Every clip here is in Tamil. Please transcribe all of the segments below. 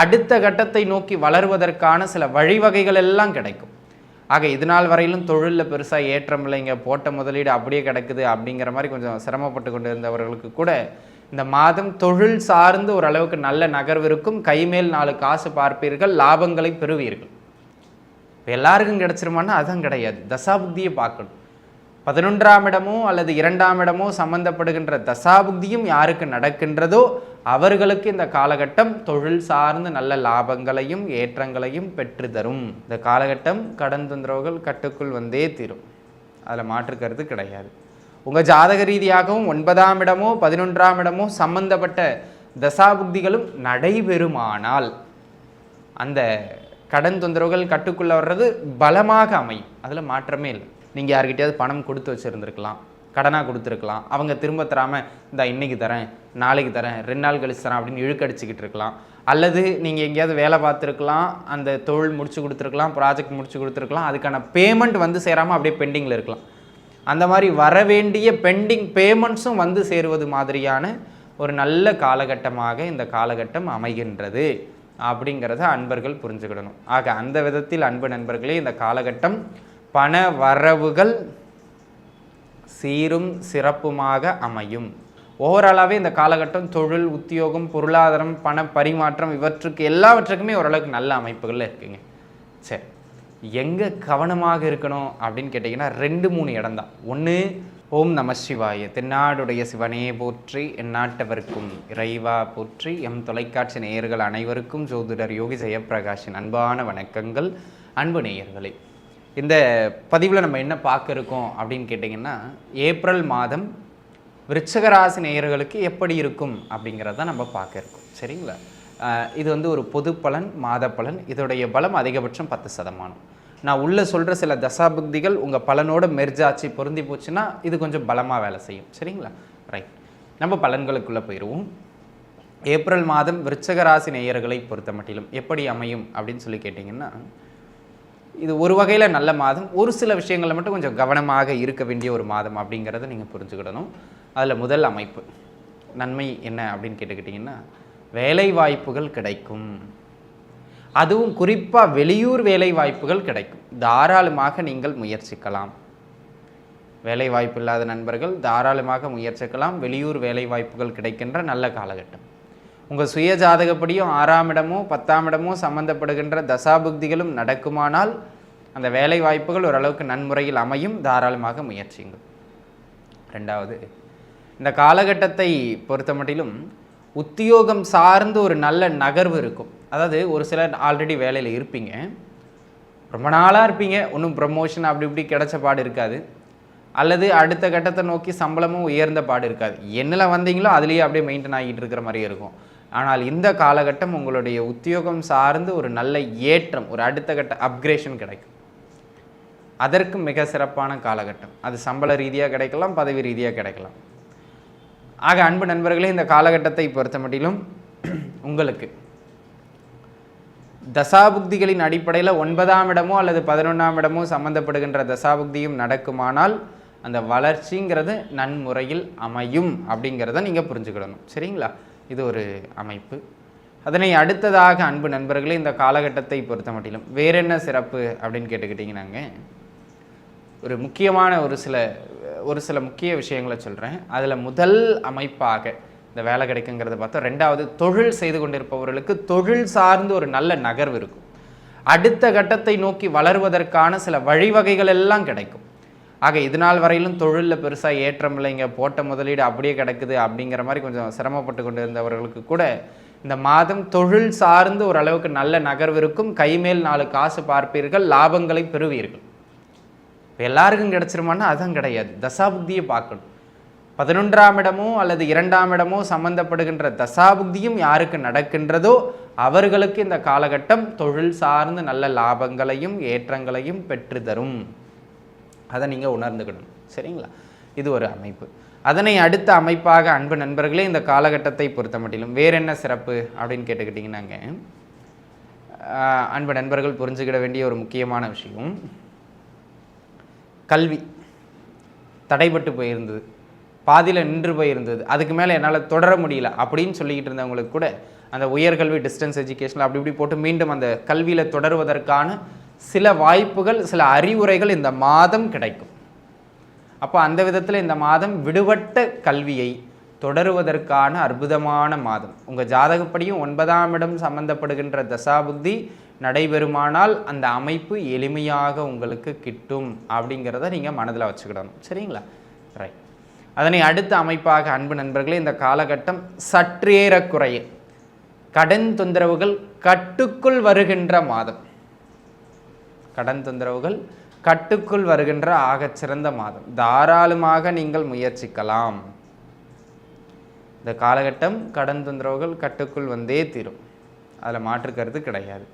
அடுத்த கட்டத்தை நோக்கி வளர்வதற்கான சில வழிவகைகள் எல்லாம் கிடைக்கும். ஆக இது நாள் வரையிலும் தொழிலில் பெருசாக ஏற்றம் இல்லைங்க. போட்ட முதலீடு அப்படியே கிடக்குது அப்படிங்கிற மாதிரி கொஞ்சம் சிரமப்பட்டு கொண்டு இருந்தவர்களுக்கு கூட இந்த மாதம் தொழில் சார்ந்து ஓரளவுக்கு நல்ல நகர்வு இருக்கும். கைமேல் நாலு காசு பார்ப்பீர்கள் லாபங்களை பெறுவீர்கள். இப்போ எல்லாருக்கும் கிடச்சிருமான்னா அதுதான் கிடையாது. தசாபுத்தியை பார்க்கணும். பதினொன்றாம் இடமோ அல்லது இரண்டாம் இடமோ சம்பந்தப்படுகின்ற தசாபுக்தியும் யாருக்கு நடக்கின்றதோ அவர்களுக்கு இந்த காலகட்டம் தொழில் சார்ந்து நல்ல லாபங்களையும் ஏற்றங்களையும் பெற்று தரும். இந்த காலகட்டம் கடன் தொந்தரவுகள் கட்டுக்குள் வந்தே தீரும். அதில் மாற்றுக்கிறது கிடையாது. உங்கள் ஜாதக ரீதியாகவும் ஒன்பதாம் இடமோ பதினொன்றாம் இடமோ சம்பந்தப்பட்ட தசாபுக்திகளும் நடைபெறுமானால் அந்த கடன் தொந்தரவுகள் கட்டுக்குள்ளே வர்றது பலமாக அமையும். அதில் மாற்றமே இல்லை. நீங்கள் யார்கிட்டயாவது பணம் கொடுத்து வச்சுருந்துருக்கலாம் கடனாக கொடுத்துருக்கலாம் அவங்க திரும்ப தராமல் இந்த இன்னைக்கு தரேன் நாளைக்கு தரேன் ரெண்டு நாள் கழிச்சு தரேன் அப்படின்னு இழுக்கடிச்சிக்கிட்டு இருக்கலாம் அல்லது நீங்கள் எங்கேயாவது வேலை பார்த்துருக்கலாம் அந்த தொழில் முடிச்சு கொடுத்துருக்கலாம் ப்ராஜெக்ட் முடிச்சு கொடுத்துருக்கலாம் அதுக்கான பேமெண்ட் வந்து சேராமல் அப்படியே பெண்டிங்கில் இருக்கலாம். அந்த மாதிரி வர வேண்டிய பெண்டிங் பேமெண்ட்ஸும் வந்து சேருவது மாதிரியான ஒரு நல்ல காலகட்டமாக இந்த காலகட்டம் அமைகின்றது அப்படிங்கிறத அன்பர்கள் புரிஞ்சுக்கிடணும். ஆக அந்த விதத்தில் அன்பு நண்பர்களே இந்த காலகட்டம் பண வரவுகள் சீரும் சிறப்புமாக அமையும். ஓவராலாகவே இந்த காலகட்டம் தொழில் உத்தியோகம் பொருளாதாரம் பண பரிமாற்றம் இவற்றுக்கு எல்லாவற்றுக்குமே ஓரளவுக்கு நல்ல அமைப்புகள் இருக்குங்க. சரி எங்கே கவனமாக இருக்கணும் அப்படின்னு கேட்டிங்கன்னா ரெண்டு மூணு இடம் தான் ஒன்று ஓம் நம சிவாய தென்னாடுடைய சிவனே போற்றி எந்நாட்டவர்க்கும் இறைவா போற்றி எம் தொலைக்காட்சி நேயர்கள் அனைவருக்கும் ஜோதிடர் யோகி ஜெயப்பிரகாஷின் அன்பான வணக்கங்கள். அன்பு நேயர்களே இந்த பதிவில் நம்ம என்ன பார்க்க இருக்கோம் அப்படின்னு கேட்டிங்கன்னா ஏப்ரல் மாதம் விருச்சகராசி நேயர்களுக்கு எப்படி இருக்கும் அப்படிங்கிறத நம்ம பார்க்க இருக்கோம். சரிங்களா? இது வந்து ஒரு பொது பலன் மாத பலன். இதோடைய பலம் அதிகபட்சம் பத்து சதமானம். நான் உள்ளே சொல்கிற சில தசாபுக்திகள் உங்கள் பலனோட மெர்ஜாச்சு பொருந்தி போச்சுன்னா இது கொஞ்சம் பலமாக வேலை செய்யும். சரிங்களா? ரைட் நம்ம பலன்களுக்குள்ளே போயிடுவோம் ஏப்ரல் மாதம் விருச்சகராசி நேயர்களை பொறுத்த மட்டிலும் எப்படி அமையும் அப்படின்னு சொல்லி கேட்டிங்கன்னா இது ஒரு வகையில் நல்ல மாதம். ஒரு சில விஷயங்களில் மட்டும் கொஞ்சம் கவனமாக இருக்க வேண்டிய ஒரு மாதம் அப்படிங்கிறத நீங்கள் புரிஞ்சுக்கிடணும். அதில் முதல் அமைப்பு நன்மை என்ன அப்படின்னு கேட்டுக்கிட்டிங்கன்னா வேலை வாய்ப்புகள் கிடைக்கும். அதுவும் குறிப்பாக வெளியூர் வேலை வாய்ப்புகள் கிடைக்கும். தாராளமாக நீங்கள் முயற்சிக்கலாம். வேலை வாய்ப்பு இல்லாத நண்பர்கள் தாராளமாக முயற்சிக்கலாம். வெளியூர் வேலை வாய்ப்புகள் கிடைக்கின்ற நல்ல காலகட்டம். உங்கள் சுய ஜாதகப்படியும் ஆறாம் இடமோ பத்தாம் இடமோ சம்பந்தப்படுகின்ற தசாபுக்திகளும் நடக்குமானால் அந்த வேலை வாய்ப்புகள் ஓரளவுக்கு நன்முறையில் அமையும். தாராளமாக முயற்சியுங்கள். ரெண்டாவது இந்த காலகட்டத்தை பொறுத்த மட்டிலும் உத்தியோகம் சார்ந்து ஒரு நல்ல நகர்வு இருக்கும். அதாவது ஒரு சிலர் ஆல்ரெடி வேலையில் இருப்பீங்க. ரொம்ப நாளாக இருப்பீங்க. ஒன்றும் ப்ரமோஷன் அப்படி இப்படி கிடைச்ச பாடு இருக்காது. அல்லது அடுத்த கட்டத்தை நோக்கி சம்பளமும் உயர்ந்த பாடு இருக்காது. என்னில் வந்தீங்களோ அதுலேயே அப்படியே மெயின்டைன் ஆகிட்டு இருக்கிற மாதிரி இருக்கும். ஆனால் இந்த காலகட்டம் உங்களுடைய உத்தியோகம் சார்ந்து ஒரு நல்ல ஏற்றம் ஒரு அடுத்த கட்ட அப்கிரேஷன் கிடைக்கும். அதற்கு மிக சிறப்பான காலகட்டம். அது சம்பள ரீதியாக கிடைக்கலாம் பதவி ரீதியாக கிடைக்கலாம். ஆக அன்பு நண்பர்களே இந்த காலகட்டத்தை பொறுத்த மட்டிலும் உங்களுக்கு தசாபுக்திகளின் அடிப்படையில் ஒன்பதாம் இடமோ அல்லது பதினொன்றாம் இடமோ சம்பந்தப்படுகின்ற தசாபுக்தியும் நடக்குமானால் அந்த வளர்ச்சிங்கிறது நன்முறையில் அமையும் அப்படிங்கிறத நீங்கள் புரிஞ்சுக்கிடணும். சரிங்களா? இது ஒரு அமைப்பு. அதனை அடுத்ததாக அன்பு நண்பர்களே இந்த காலகட்டத்தை பொறுத்த மட்டிலும் வேற என்ன சிறப்பு அப்படின்னு கேட்டுக்கிட்டிங்கனாங்க ஒரு முக்கியமான ஒரு சில ஒரு சில முக்கிய விஷயங்களை சொல்கிறேன் அதில் முதல் அமைப்பாக இந்த வேலை கிடைக்குங்கிறத பார்த்தா ரெண்டாவது தொழில் செய்து கொண்டிருப்பவர்களுக்கு தொழில் சார்ந்து ஒரு நல்ல நகர்வு இருக்கும். அடுத்த கட்டத்தை நோக்கி வளர்வதற்கான சில வழிவகைகள் எல்லாம் கிடைக்கும். ஆக இது நாள் வரையிலும் தொழிலில் பெருசாக ஏற்றம் இல்லைங்க. போட்ட முதலீடு அப்படியே கிடக்குது அப்படிங்கிற மாதிரி கொஞ்சம் சிரமப்பட்டு கொண்டு இருந்தவர்களுக்கு கூட இந்த மாதம் தொழில் சார்ந்து ஓரளவுக்கு நல்ல நகர்வு இருக்கும். கைமேல் நாலு காசு பார்ப்பீர்கள். லாபங்களை பெறுவீர்கள். இப்போ எல்லாருக்கும் கிடைச்சிருமான்னா அதுதான் கிடையாது. தசாபுக்தியை பார்க்கணும். பதினொன்றாம் இடமோ அல்லது இரண்டாம் இடமோ சம்பந்தப்படுகின்ற தசாபுக்தியும் யாருக்கு நடக்கின்றதோ அவர்களுக்கு இந்த காலகட்டம் தொழில் சார்ந்து நல்ல லாபங்களையும் ஏற்றங்களையும் பெற்று தரும். அதை நீங்கள் உணர்ந்துக்கணும். சரிங்களா? இது ஒரு அமைப்பு. அதனை அடுத்த அமைப்பாக அன்பு நண்பர்களே இந்த காலகட்டத்தை பொறுத்த மட்டிலும் வேற என்ன சிறப்பு அப்படின்னு கேட்டுக்கிட்டிங்கன்னாங்க. அன்பு நண்பர்கள் புரிஞ்சுக்கிட வேண்டிய ஒரு முக்கியமான விஷயம். கல்வி. தடைபட்டு போயிருந்தது. பாதியில் நின்று போயிருந்தது. அதுக்கு மேலே என்னால் தொடர முடியல அப்படின்னு சொல்லிக்கிட்டு இருந்தவங்களுக்கு கூட அந்த உயர்கல்வி டிஸ்டன்ஸ் எஜுகேஷனில் அப்படி இப்படி போட்டு மீண்டும் அந்த கல்வியில் தொடருவதற்கான சில வாய்ப்புகள் சில அறிவுரைகள் இந்த மாதம் கிடைக்கும். அப்போ அந்த விதத்தில் இந்த மாதம் விடுபட்ட கல்வியை தொடருவதற்கான அற்புதமான மாதம். உங்கள் ஜாதகப்படியும் ஒன்பதாம் இடம் சம்பந்தப்படுகின்ற தசாபுத்தி நடைபெறுமானால் அந்த அமைப்பு எளிமையாக உங்களுக்கு கிட்டும் அப்படிங்கிறத நீங்கள் மனதில் வச்சுக்கிடணும். சரிங்களா? ரைட் அதனை அடுத்த அமைப்பாக அன்பு நண்பர்களே இந்த காலகட்டம் சற்றேறக்குறைய கடன் தொந்தரவுகள் கட்டுக்குள் வருகின்ற மாதம். கடன் தொந்தரவுகள் கட்டுக்குள் வருகின்ற ஆகச்சிறந்த மாதம். தாராளமாக நீங்கள் முயற்சிக்கலாம். இந்த காலகட்டம் கடன் தொந்தரவுகள் கட்டுக்குள் வந்தே தீரும். அதில் மாற்றுக்கிறது கிடையாது.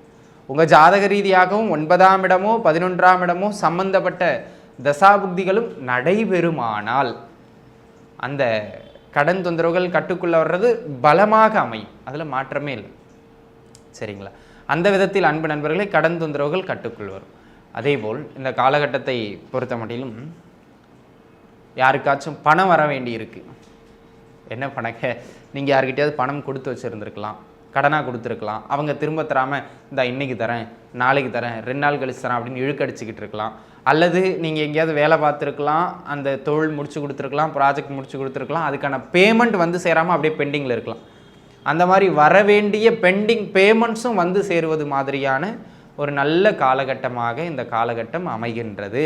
உங்கள் ஜாதக ரீதியாகவும் ஒன்பதாம் இடமோ பதினொன்றாம் இடமோ சம்பந்தப்பட்ட தசாபுக்திகளும் நடைபெறுமானால் அந்த கடன் தொந்தரவுகள் கட்டுக்குள்ளே வர்றது பலமாக அமையும். அதில் மாற்றமே இல்லை. சரிங்களா? அந்த விதத்தில் அன்பு நண்பர்களே கடன் தொந்தரவுகள் கட்டுக்குள் வரும் அதேபோல் இந்த காலகட்டத்தை பொறுத்த மட்டிலும் யாருக்காச்சும் பணம் வர வேண்டி இருக்குது என்ன பணக்க? நீங்கள் யாருக்கிட்டையாவது பணம் கொடுத்து வச்சுருந்துருக்கலாம் கடனாக கொடுத்துருக்கலாம். அவங்க திரும்ப தராமல் இந்த இன்றைக்கி தரேன் நாளைக்கு தரேன் ரெண்டு நாள் கழிச்சு தரேன் அப்படின்னு இழுக்கடிச்சிக்கிட்டு இருக்கலாம். அல்லது நீங்கள் எங்கேயாவது வேலை பார்த்துருக்கலாம் அந்த தொழில் முடிச்சு கொடுத்துருக்கலாம் ப்ராஜெக்ட் முடிச்சு கொடுத்துருக்கலாம் அதுக்கான பேமெண்ட் வந்து சேராமல் அப்படியே பெண்டிங்கில் இருக்கலாம். அந்த மாதிரி வர வேண்டிய பெண்டிங் பேமெண்ட்ஸும் வந்து சேருவது மாதிரியான ஒரு நல்ல காலகட்டமாக இந்த காலகட்டம் அமைகின்றது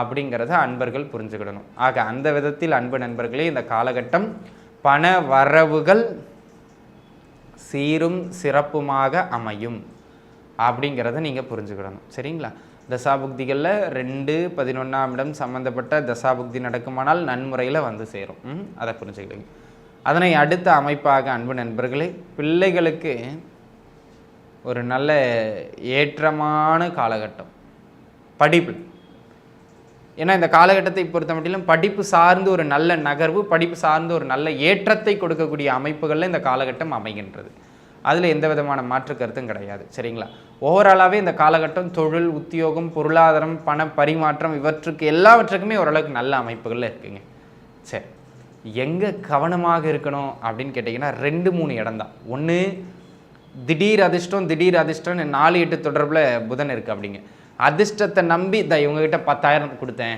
அப்படிங்கிறத அன்பர்கள் புரிஞ்சுக்கிடணும். ஆக அந்த விதத்தில் அன்பு நண்பர்களே இந்த காலகட்டம் பண வரவுகள் சீரும் சிறப்புமாக அமையும் அப்படிங்கிறத நீங்கள் புரிஞ்சுக்கிடணும். சரிங்களா? தசாபுக்திகளில் ரெண்டு பதினொன்றாம் இடம் சம்மந்தப்பட்ட தசாபுக்தி நடக்குமானால் நன்முறையில் வந்து சேரும். ம், அதை புரிஞ்சுக்கிடுங்க. அதனை அடுத்த அமைப்பாக அன்பு நண்பர்களே பிள்ளைகளுக்கு ஒரு நல்ல ஏற்றமான காலகட்டம். படிப்பு. ஏன்னா இந்த காலகட்டத்தை பொறுத்த மட்டிலும் படிப்பு சார்ந்து ஒரு நல்ல நகர்வு படிப்பு சார்ந்து ஒரு நல்ல ஏற்றத்தை கொடுக்கக்கூடிய அமைப்புகளில் இந்த காலகட்டம் அமைகின்றது. அதில் எந்த விதமான மாற்று கருத்தும் கிடையாது சரிங்களா? ஓவராலாகவே இந்த காலகட்டம் தொழில் உத்தியோகம் பொருளாதாரம் பண பரிமாற்றம் இவற்றுக்கு எல்லாவற்றுக்குமே ஓரளவுக்கு நல்ல அமைப்புகளில் இருக்குங்க. சரி. எங்கே கவனமாக இருக்கணும் அப்படின்னு கேட்டிங்கன்னா ரெண்டு மூணு இடம் தான் ஒன்று திடீர் அதிர்ஷ்டம் திடீர் அதிர்ஷ்டம்னு நாலு எட்டு தொடர்பில் புதன் இருக்குது அப்படிங்க. அதிர்ஷ்டத்தை நம்பி இந்த இவங்ககிட்ட பத்தாயிரம் கொடுத்தேன்.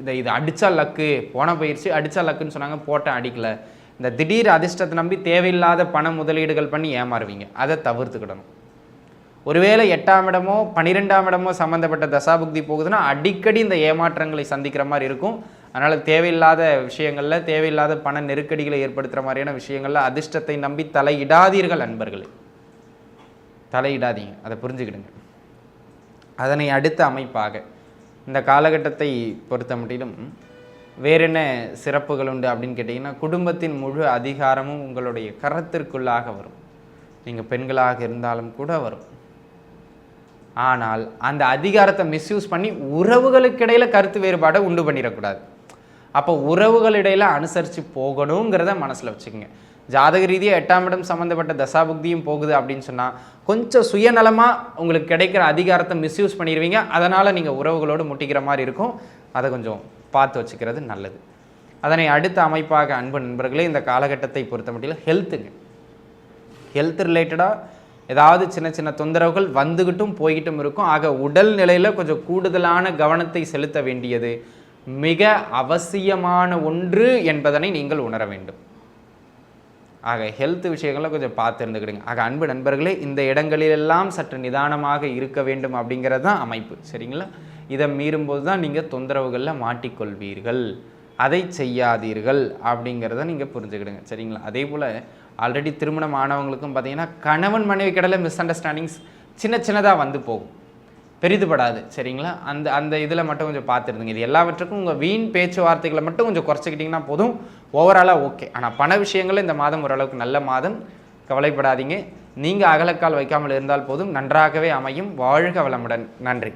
இதை இது அடித்தா லக்கு. போன பயிற்சி அடித்தா லக்குன்னு சொன்னாங்க போட்டேன் அடிக்கல. இந்த திடீர் அதிர்ஷ்டத்தை நம்பி தேவையில்லாத பண முதலீடுகள் பண்ணி ஏமாறுவீங்க. அதை தவிர்த்துக்கிடணும். ஒருவேளை எட்டாம் இடமோ பன்னிரெண்டாம் இடமோ சம்மந்தப்பட்ட தசாபுக்தி போகுதுன்னா அடிக்கடி இந்த ஏமாற்றங்களை சந்திக்கிற மாதிரி இருக்கும். அதனால் தேவையில்லாத விஷயங்களில் தேவையில்லாத பண நெருக்கடிகளை ஏற்படுத்துகிற மாதிரியான விஷயங்களில் அதிர்ஷ்டத்தை நம்பி தலையிடாதீர்கள் அன்பர்களே. தலையிடாதீங்க. அதை புரிஞ்சுக்கிடுங்க. அதனை அடுத்த அமைப்பாக இந்த காலகட்டத்தை பொறுத்த மட்டிலும் வேற என்ன சிறப்புகள் உண்டு அப்படின்னு கேட்டிங்கன்னா குடும்பத்தின் முழு அதிகாரமும் உங்களுடைய கரத்திற்குள்ளாக வரும். நீங்கள் பெண்களாக இருந்தாலும் கூட வரும். ஆனால் அந்த அதிகாரத்தை மிஸ்யூஸ் பண்ணி உறவுகளுக்கிடையில் கருத்து வேறுபாடை உண்டு பண்ணிடக்கூடாது. அப்போ உறவுகளிடையில அனுசரித்து போகணுங்கிறத மனசில் வச்சுக்கோங்க. ஜாதக ரீதியாக எட்டாம் இடம் சம்மந்தப்பட்ட தசாபுக்தியும் போகுது அப்படின்னு சொன்னால் கொஞ்சம் சுயநலமாக உங்களுக்கு கிடைக்கிற அதிகாரத்தை மிஸ்யூஸ் பண்ணிடுவீங்க அதனால் நீங்கள் உறவுகளோடு முட்டிக்கிற மாதிரி இருக்கும். அதை கொஞ்சம் பார்த்து வச்சுக்கிறது நல்லது. அதனை அடுத்த அமைப்பாக அன்பு நண்பர்களே இந்த காலகட்டத்தை பொறுத்த மட்டும் ஹெல்த்துங்க ஹெல்த் ரிலேட்டடாக ஏதாவது சின்ன சின்ன தொந்தரவுகள் வந்துக்கிட்டும் போய்கிட்டும் இருக்கும். ஆக உடல் நிலையில் கொஞ்சம் கூடுதலான கவனத்தை செலுத்த வேண்டியது. மிக அவசியமான ஒன்று என்பதனை நீங்கள் உணர வேண்டும். ஆக ஹெல்த் விஷயங்களை கொஞ்சம் பார்த்து இருந்துக்கிடுங்க. ஆக அன்பு நண்பர்களே இந்த இடங்களிலெல்லாம் சற்று நிதானமாக இருக்க வேண்டும் அப்படிங்கிறது தான் அமைப்பு. சரிங்களா? இதை மீறும்போது தான் நீங்கள் தொந்தரவுகளில் மாட்டிக்கொள்வீர்கள். அதை செய்யாதீர்கள் அப்படிங்கிறத நீங்கள் புரிஞ்சுக்கிடுங்க. சரிங்களா? அதே போல் ஆல்ரெடி திருமணம் ஆனவங்களுக்கும் பார்த்தீங்கன்னா கணவன் மனைவி கடலை மிஸ் அண்டர்ஸ்டாண்டிங்ஸ் சின்ன சின்னதாக வந்து போகும். பெரிதுபடாது சரிங்களா? அந்த அந்த இதில் மட்டும் கொஞ்சம் பார்த்துருந்துங்க. இது எல்லாவற்றுக்கும் உங்கள் வீண் பேச்சுவார்த்தைகளை மட்டும் கொஞ்சம் குறைச்சிக்கிட்டிங்கன்னா போதும். ஓவராலாக ஓகே ஆனால் பண விஷயங்கள் இந்த மாதம் ஓரளவுக்கு நல்ல மாதம். கவலைப்படாதீங்க. நீங்கள் அகலக்கால் வைக்காமல் இருந்தால் போதும். நன்றாகவே அமையும். வாழ்க வளமுடன். நன்றி.